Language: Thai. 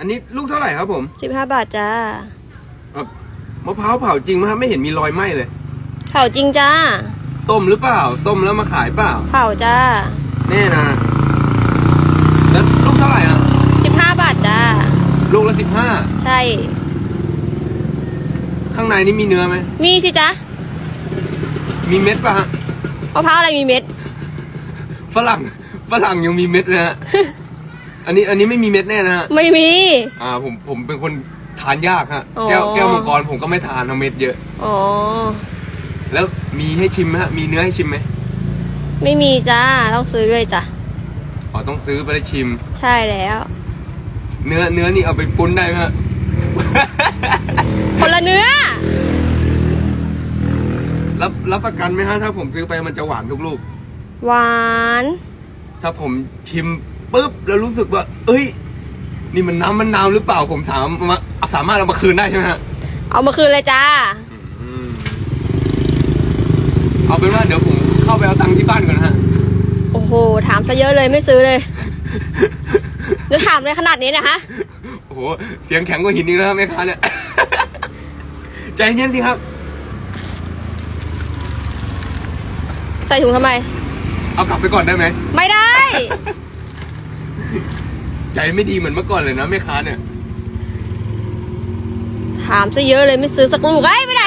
อันนี้ลูกเท่าไหร่ครับผมสิบห้าบาทจ้าเอ่อมะพร้าวเผาจริงไหมครับไม่เห็นมีรอยไหม้เลย เผาจริงจ้า ต้มหรือเปล่า ต้มแล้วมาขายเปล่า เผาจ้า แน่นะ แล้วลูกเท่าไหร่อะสิบห้าบาทจ้า ลูกละสิบห้าใช่ ข้างในนี่มีเนื้อไหมมีสิจ้ามีเม็ดป่ะฮะมะพร้าวอะไรมีเม็ด ฝรั่งฝรั่งยังมีเม็ดเลยฮะ อันนี้อันนี้ไม่มีเม็ดแน่นะฮะ ไม่มี อ่าผมผมเป็นคนทานยากฮะ อ๋อ แก้วแก้วมังกรผมก็ไม่ทานทำเม็ดเยอะ อ๋อ แล้วมีให้ชิมไหมฮะ มีเนื้อให้ชิมไหมไม่มีจ้าต้องซื้อเลยจ้ะ อ๋อต้องซื้อไปได้ชิม ใช่แล้ว เนื้อเนื้อนี่เอาไปปุ้นได้ไหมฮะ คนละเนื้อ รับรับประกันไหมฮะถ้าผมซื้อไปมันจะหวานทุกลูก หวาน ถ้าผมชิม ปุ๊บแล้วรู้สึกว่า เอ้ย นี่มันน้ำมันนาวหรือเปล่าผมสามารถสามารถเอามาคืนได้ใช่ไหมฮะเอามาคืนเลยจ้าอืมเอาเป็นว่าเดี๋ยวผมเข้าไปเอาตังค์ที่บ้านก่อนนะฮะ โอ้โห ถามซะเยอะเลยไม่ซื้อเลยจะถามเลยขนาดนี้นะคะโอ้โห เสียงแข็งกว่าหินอีกแล้วครับแม่ค้าเนี่ย ใจเย็นสิครับ ใส่ถุงทำไม เอากลับไปก่อนได้ไหม ไม่ได้ ใจไม่ดีเหมือนเมื่อก่อนเลยนะแม่ค้าเนี่ย ถามซะเยอะเลยไม่ซื้อสักลูกไอ้ยไปไหน